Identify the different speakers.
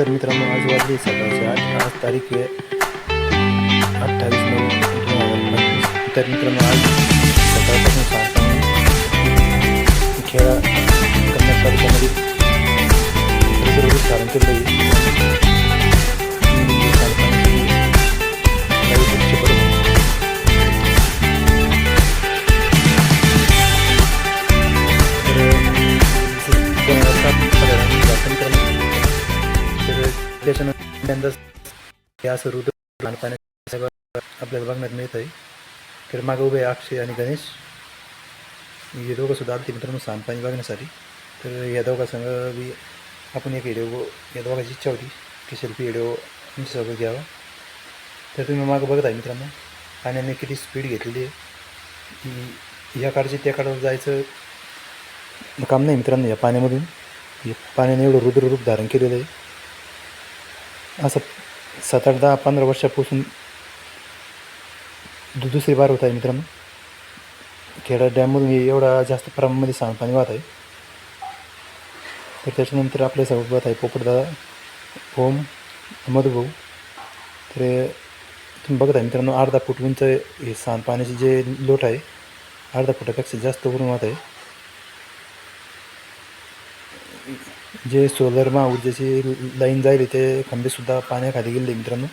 Speaker 1: तर मित्रांनो आज वाजले सकाळचे आठ. आज तारीख आहे अठ्ठावीस नऊ तर मित्रांनो आज सकाळपासून सांगताना खेळा कन्या तालुक्यामध्ये धारण त्याच्यानंतर हे असं रुद्र लहानपणी सगळं आपल्याला बघण्यात मिळत आहे तर मागं उभे आहे अक्षय आणि गणेश. हे दोघं सुद्धा आलते मित्रांनो सांडपाणी बघण्यासाठी. तर या दोघांसंग बी आपण एक व्हिडिओ या दोघांची इच्छा होती की सेल्फी व्हिडिओ तुमच्यासोबत घ्यावा. तर तुम्ही मागं बघत आहे मित्रांनो पाण्याने किती स्पीड घेतलेली आहे. की या काळची त्या काळावर जायचं काम नाही मित्रांनो या पाण्यामधून. पाण्याने एवढं रुद्र रूप धारण केलेलं आहे. असं सात आठ दहा पंधरा वर्षापासून दु दुसरी बार होत आहे मित्रांनो. खेडा डॅममधून हे एवढा जास्त प्रमाणामध्ये सांडपाणी वाहत आहे. तर त्याच्यानंतर आपल्यासोबत आहे पोपटदादा ओम मधुभाऊ तर तुम्ही बघत आहे मित्रांनो अर्धा फूट उंच हे सांडपाण्याचे जे लोट आहे अर्धा फुटापेक्षा जास्त वरून वाहत आहे. जे सोलरमा ऊर्जेची लाईन जाईल ते खंबेसुद्धा पाण्याखाली गेले मित्रांनो.